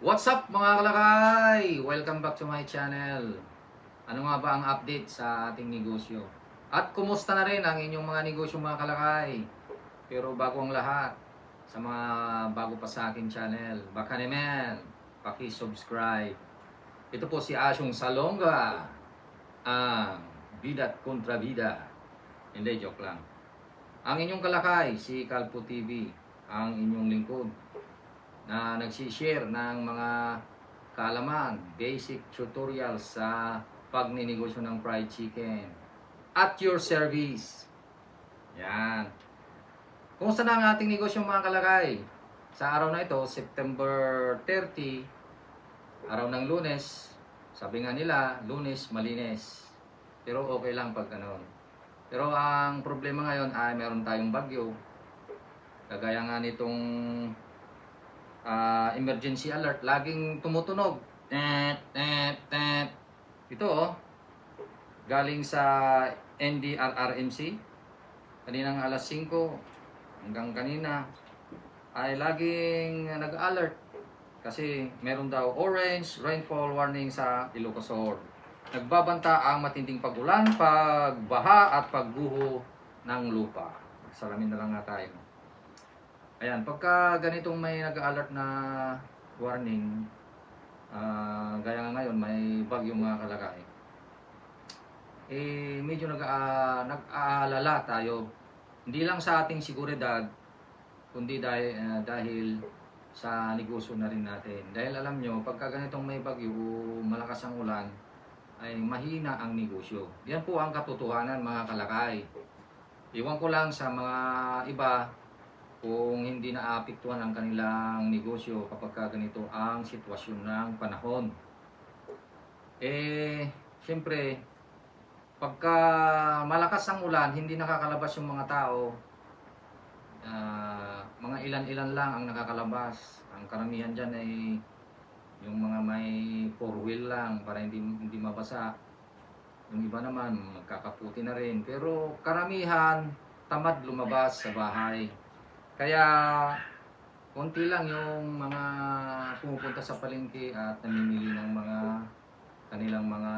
What's up mga kalakay? Welcome back to my channel. Ano nga ba ang update sa ating negosyo? At kumusta na rin ang inyong mga negosyo mga kalakay? Pero bago ang lahat, sa mga bago pa sa akin channel, baka naman, paki-subscribe. Ito po si Asyong Salonga, ang Bidat Kontra Bida. Hindi, joke lang. Ang inyong kalakay, si Kalpo TV, ang inyong lingkod na nagsishare ng mga kaalaman, basic tutorials sa pagninegosyo ng fried chicken at your service. Yan. Kumusta na ang ating negosyo mga kalakay? Sa araw na ito, September 30, araw ng lunes, sabi nga nila, lunes malinis. Pero okay lang pag ganun. Pero ang problema ngayon ay meron tayong bagyo. Kagaya nga nitong ah, emergency alert, laging tumutunog. Tet, tet, tet. Ito oh, galing sa NDRRMC. Kaninang alas 5 hanggang kanina ay laging nag-alert kasi meron daw orange rainfall warning sa Ilocos Sur. Nagbabanta ang matinding pagulan, pagbaha at pagguho ng lupa. Salamin na lang nga tayo. Ayan, pagka ganitong may nag-alert na warning, ah, gaya nga ngayon, may bagyong mga kalakay, eh, medyo nag, ah, nag-aalala tayo. Hindi lang sa ating seguridad, kundi dahil, ah, dahil sa negosyo na rin natin. Dahil alam nyo, pagka ganitong may bagyo malakas ang ulan, ay mahina ang negosyo. Yan po ang katotohanan mga kalakay. Iwan ko lang sa mga iba kung hindi naapektuhan ang kanilang negosyo kapag ka ganito ang sitwasyon ng panahon. Eh, siyempre, pagka malakas ang ulan, hindi nakakalabas yung mga tao, ah, mga ilan-ilan lang ang nakakalabas. Ang karamihan dyan ay yung mga may four wheel lang para hindi hindi mabasa. Yung iba naman magkakaputi na rin. Pero karamihan tamad lumabas sa bahay. Kaya konti lang yung mga pumupunta sa palengke at namimili ng mga kanilang mga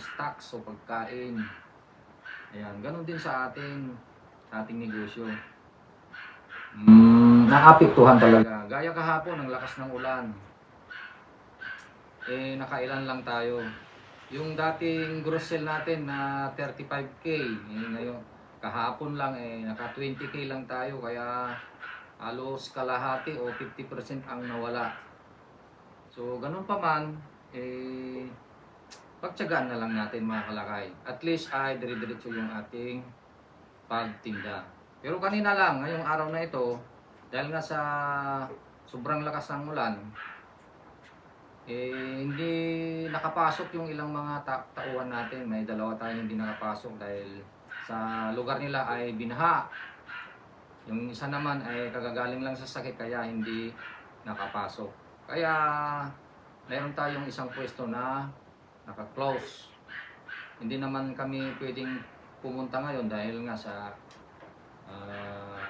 stocks o pagkain. Ayan, ganun din sa ating sa ating negosyo. Mm, naapektuhan talaga. Gaya kahapon, ang lakas ng ulan eh nakailan lang tayo. Yung dating gross sale natin na 35k, eh, ngayon kahapon lang eh naka 20k lang tayo kaya halos kalahati o 50% ang nawala. So ganun pa man eh pagtyagaan na lang natin mga kalakay. At least ay dire-diretso yung ating pagtinda. Pero kanina lang, ngayong araw na ito, dahil nga sa sobrang lakas ng ulan, eh, hindi nakapasok yung ilang mga ta- tauhan natin. May dalawa tayong hindi nakapasok dahil sa lugar nila ay binaha. Yung isa naman ay kagagaling lang sa sakit kaya hindi nakapasok. Kaya meron tayong isang pwesto na naka-close. Hindi naman kami pwedeng pumunta ngayon dahil nga sa ah,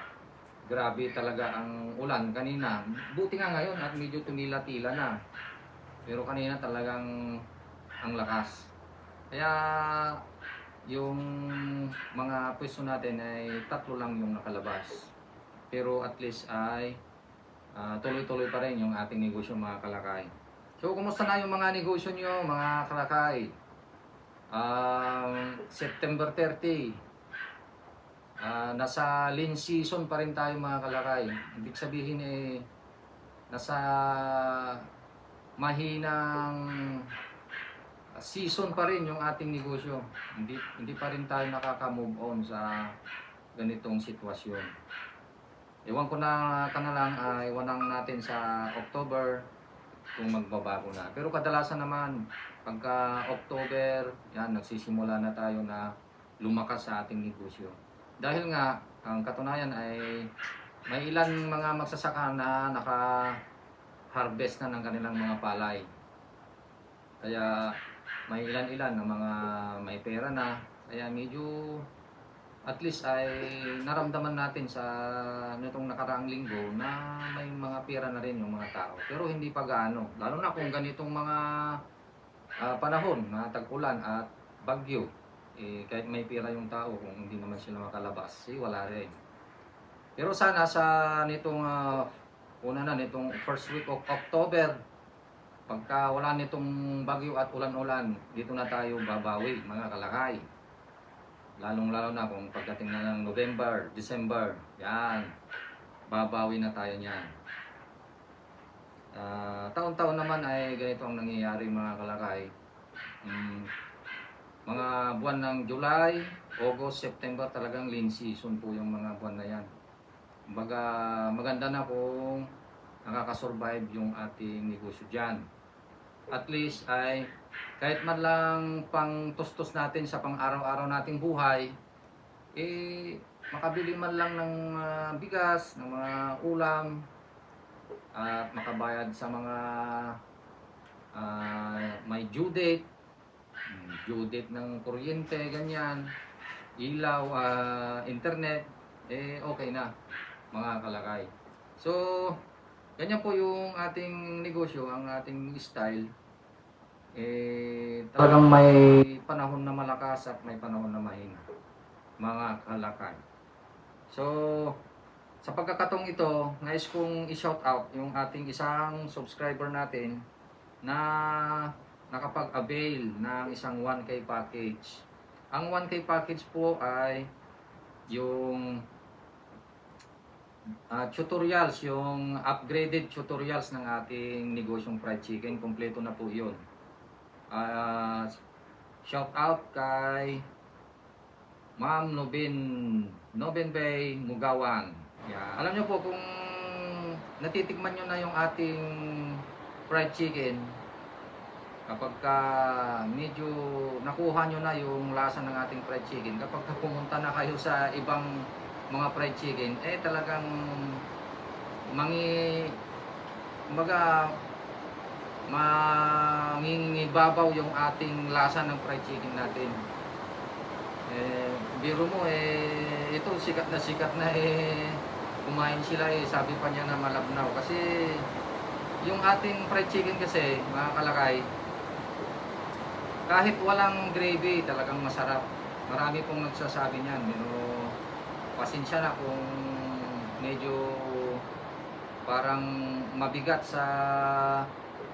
grabe talaga ang ulan kanina. Buti nga ngayon at medyo tumila-tila na. Pero kanina talagang ang lakas. Kaya yung mga pwesto natin ay tatlo lang yung nakalabas. Pero at least ay ah, tuloy-tuloy pa rin yung ating negosyo mga kalakay. So, kumusta na yung mga negosyo nyo, mga kalakay? Um, September 30, ah, nasa lean season pa rin tayo mga kalakay. Ibig sabihin eh, nasa mahinang season pa rin yung ating negosyo. Hindi hindi pa rin tayo nakaka-move on sa ganitong sitwasyon. Ewan ko na ka na lang, uh, iwan lang natin sa October kung magbabago na. Pero kadalasan naman, pagka October, yan, nagsisimula na tayo na lumakas sa ating negosyo. Dahil nga, ang katunayan ay may ilan mga magsasaka na naka harvest na ng kanilang mga palay. Kaya may ilan-ilan na mga may pera na. Kaya medyo at least ay naramdaman natin sa nitong nakaraang linggo na may mga pera na rin yung mga tao. Pero hindi pa gaano. Lalo na kung ganitong mga ah, panahon na tag-ulan at bagyo. Eh, kahit may pera yung tao, kung hindi naman sila makalabas, eh, wala rin. Pero sana sa nitong ah, una na nitong first week of October, pagka wala nitong bagyo at ulan-ulan, dito na tayo babawi mga kalakay. Lalong lalo na kung pagdating na ng November, December, yan, babawi na tayo niyan. Ah, taon-taon naman ay ganito ang nangyayari mga kalakay. Mm, mga buwan ng July, August, September talagang lean season po yung mga buwan na yan. Kumbaga maganda na kung nakakasurvive yung ating negosyo dyan. At least ay kahit man lang pang tustos natin sa pang araw-araw nating buhay, eh makabili man lang ng ah, bigas, ng mga ulam, at makabayad sa mga ah, may due date, mm, due date ng kuryente, ganyan, ilaw, ah, internet, eh okay na mga kalakay. So, ganyan po yung ating negosyo, ang ating style. Eh, talagang may panahon na malakas at may panahon na mahina. Mga kalakay. So, sa pagkakatong ito, nais kong i-shout out yung ating isang subscriber natin na nakapag-avail ng isang 1K package. Ang 1K package po ay yung ah, tutorials, yung upgraded tutorials ng ating negosyong fried chicken. Kompleto na po yun. Ah, shout out kay Ma'am Nobin Nobin Bay Mugawan. Yan. Alam niyo po kung natitikman niyo na yung ating fried chicken kapag ka medyo nakuha nyo na yung lasa ng ating fried chicken kapag ka pumunta na kayo sa ibang mga fried chicken eh talagang mangi kumbaga mangingibabaw yung ating lasa ng fried chicken natin. Eh biro mo eh ito sikat na sikat na eh kumain sila eh sabi pa niya na malabnaw. Kasi yung ating fried chicken kasi mga kalakay kahit walang gravy talagang masarap. Marami pong nagsasabi niyan pero pasensya na kung medyo parang mabigat sa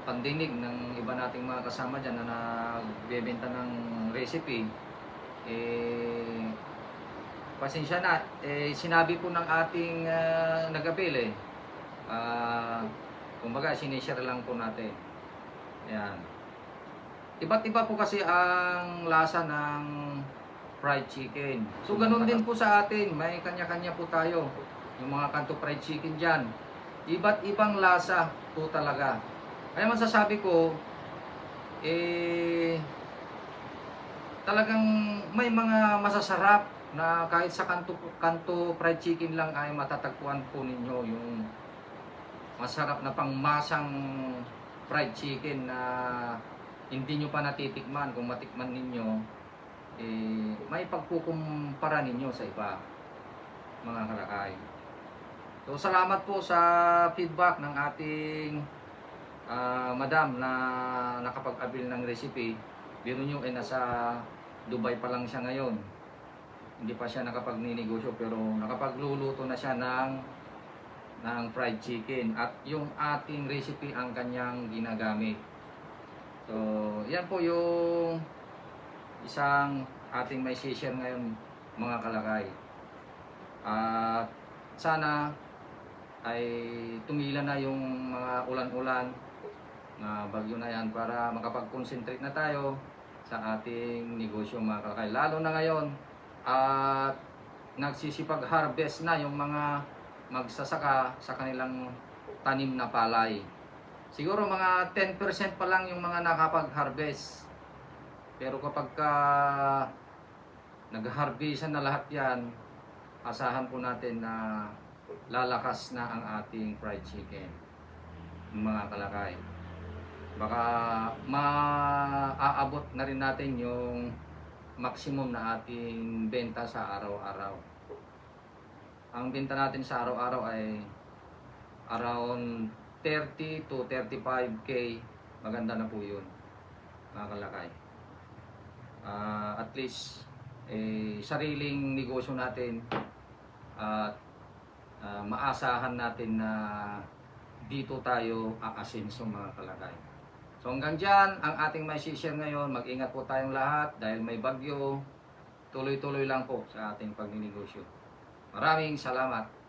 pandinig ng iba nating mga kasama dyan na nagbebenta ng recipe. Eh pasensya na. Eh sinabi po ng ating uh, nag-avail eh. Ah, kumbaga sinishare lang po natin. Ayan. Iba't iba po kasi ang lasa ng fried chicken. So ganun din po sa atin, may kanya-kanya po tayo. Yung mga kanto fried chicken dyan. Iba't ibang lasa po talaga. Kaya masasabi ko, eh, talagang may mga masasarap na kahit sa kanto, kanto fried chicken lang ay matatagpuan po ninyo yung masarap na pangmasang fried chicken na hindi nyo pa natitikman kung matikman ninyo eh, may pagkukumpara ninyo sa iba mga kalakay so salamat po sa feedback ng ating ah, madam na nakapag-abil ng recipe. Biro nyo eh nasa Dubai pa lang siya ngayon. Hindi pa siya nakapag-ninegosyo pero nakapagluluto na siya ng ng fried chicken. At yung ating recipe ang kanyang ginagamit. So, yan po yung isang ating may share ngayon mga kalakay. At sana ay tumilan na yung mga ulan-ulan na bagyo na yan para makapag-concentrate na tayo sa ating negosyo mga kalakay. Lalo na ngayon at nagsisipag-harvest na yung mga magsasaka sa kanilang tanim na palay. Siguro mga 10% pa lang yung mga nakapag-harvest. Pero kapag ka nag-harvest na lahat yan, asahan po natin na lalakas na ang ating fried chicken. Mga kalakay. Baka maaabot na rin natin yung maximum na ating benta sa araw-araw. Ang benta natin sa araw-araw ay around 30 to 35k. Maganda na po yun, mga kalakay. Ah, at least, eh, sariling negosyo natin at ah, maasahan natin na dito tayo aasenso mga kalakay. So hanggang dyan, ang ating may share ngayon, mag-ingat po tayong lahat dahil may bagyo. Tuloy-tuloy lang po sa ating pagninegosyo. Maraming salamat.